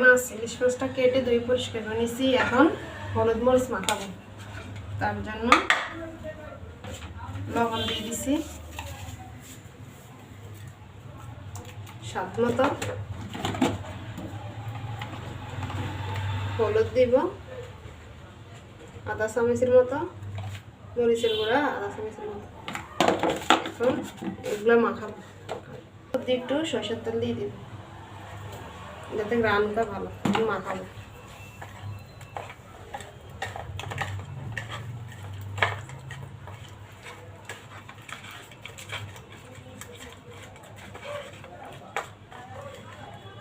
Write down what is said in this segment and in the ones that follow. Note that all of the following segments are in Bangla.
মাছ ইলিশ মাছটা কেটে দই পরিষ্কার করে নিয়েছি। এখন হলুদ মরিচ মাখাবো। তার জন্য লবণ দিয়ে দিছি। স্বাদ মতো হলুদ দিব। আধা চামচের মতো, মরিচের গুঁড়া আধা চামচের মতো। এখন এগুলো মাখাবো। একটু সরষের তেল দিয়ে দিব। যাতে গ্রানটা ভালো মাখাবো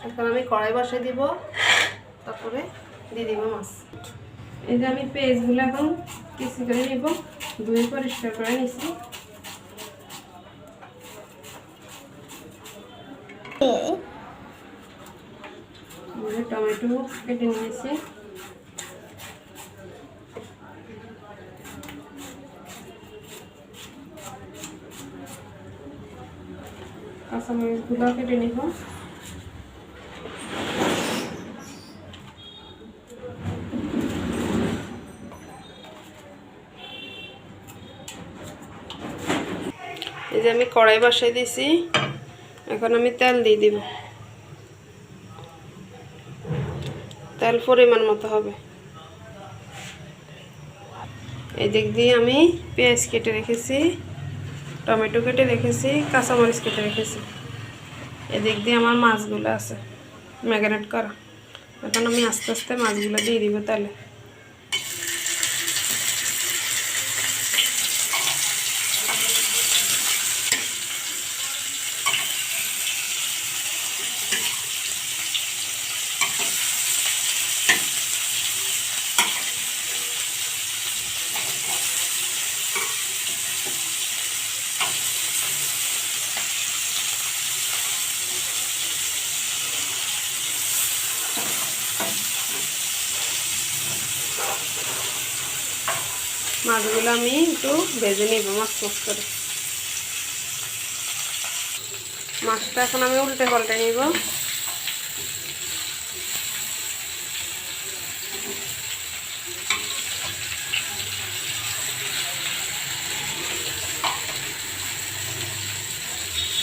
এখন আমি কড়াই বসাই দিব, তারপরে দিয়ে দিব মাছ। এই যে আমি পেঁয়াজগুলো এখন কিছু করে নিব, ধুয়ে পরিষ্কার করে নিছি। টমেটো কেটে নিয়েছি। কাঁচামরিচগুলো কেটে নিব। এই যে আমি কড়াই বসাই দিয়েছি এখন আমি তেল দিয়ে দিব। তেল পরিমাণ মতো হবে। এই দিক দিয়ে আমি পেঁয়াজ কেটে রেখেছি, টমেটো কেটে রেখেছি, কাঁচামরিচ কেটে রেখেছি। এদিক দিয়ে আমার মাছগুলো আছে, ম্যাগনেট করা। এখন আমি আস্তে আস্তে মাছগুলো দিয়ে দিব তাহলে। মাছগুলো আমি একটু ভেজে নিব, মাছ মাছ করে। মাছটা এখন আমি উল্টে পাল্টে নিব।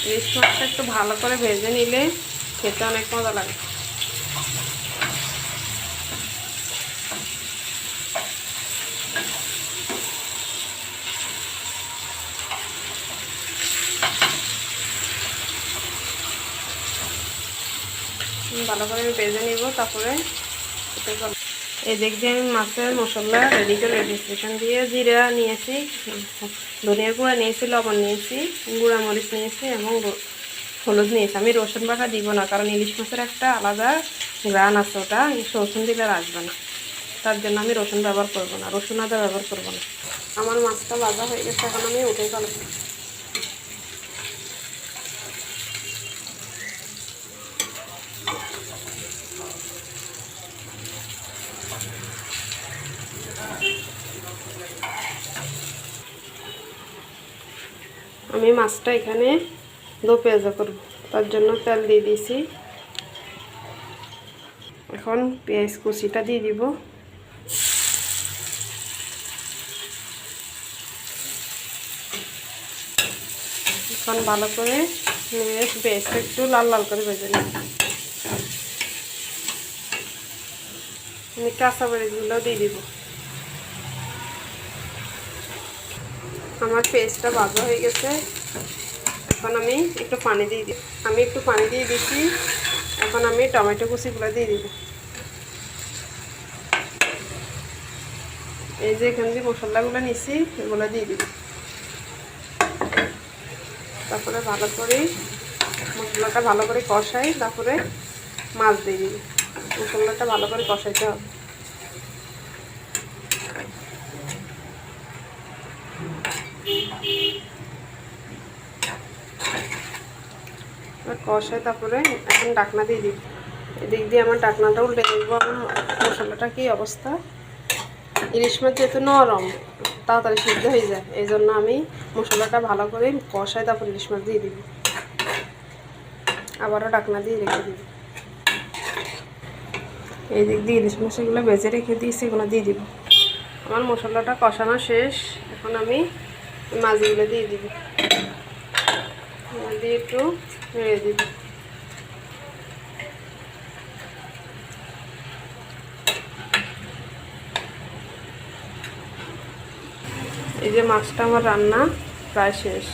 ইলিশ মাছটা একটু ভালো করে ভেজে নিলে খেতে অনেক মজা লাগে। ভালো করে আমি ভেজে নিব, তারপরে এই দিয়ে আমি মাছের মশলা রেডি করে এখান দিয়ে জিরা নিয়েছি, ধনিয়া গুঁড়া নিয়েছি, লবণ নিয়েছি গুঁড়া মরিচ নিয়েছি এবং হলুদ নিয়েছি। আমি রসুন বাটা দিব না, কারণ ইলিশ মাছের একটা আলাদা গ্রান আছে ওটা রসুন দিলে আসবে না। তার জন্য আমি রসুন ব্যবহার করব না, রসুন আদা ব্যবহার করব না। আমার মাছটা ভাজা হয়ে গেছে, এখন আমি উঠে ফেলব আমি মাছটা এখানে দো পেঁয়াজা করব। তার জন্য তেল দিয়ে দিয়েছি। এখন পেঁয়াজ কুচিটা দিয়ে দিব। এখন ভালো করে পেঁয়াজটা একটু লাল লাল করে ভেজে নিই আমি কাঁচা মরিচগুলো দিয়ে দিব। আমার পেস্টটা ভাজা হয়ে গেছে। এখন আমি একটু পানি দিয়ে দিই আমি একটু পানি দিয়ে দিচ্ছি এখন আমি টমেটো কুচিগুলো দিয়ে দিব। এই যে এখান দিয়ে মশলাগুলো নিছি, এগুলো দিয়ে দিব। তারপরে ভালো করে মশলাটা ভালো করে কষাই, তারপরে মাছ দিয়ে দিবি। মশলাটা ভালো করে কষাইতে হবে। কষাই তারপরে এখন ডাকনা দিয়ে দিই। এদিক দিয়ে আমার ডাকনাটা উল্টে দেখব আমার মশলাটা কি অবস্থা? ইলিশ মাছ যেহেতু নরম, তাড়াতাড়ি সিদ্ধ হয়ে যায়। এই জন্য আমি মশলাটা ভালো করে কষাই তারপর ইলিশ মাছ দিয়ে দিব। আবারও ডাকনা দিয়ে রেখে দিব। এই দিক দিয়ে ইলিশ মাছ এগুলো বেজে রেখে দিয়েছি এগুলো দিয়ে দিব। আমার মশলাটা কষানো শেষ। এখন আমি মাছগুলো দিয়ে দিবি। দিয়ে একটু নেড়ে দিবি। এই যে মাছটা আমার রান্না প্রায় শেষ।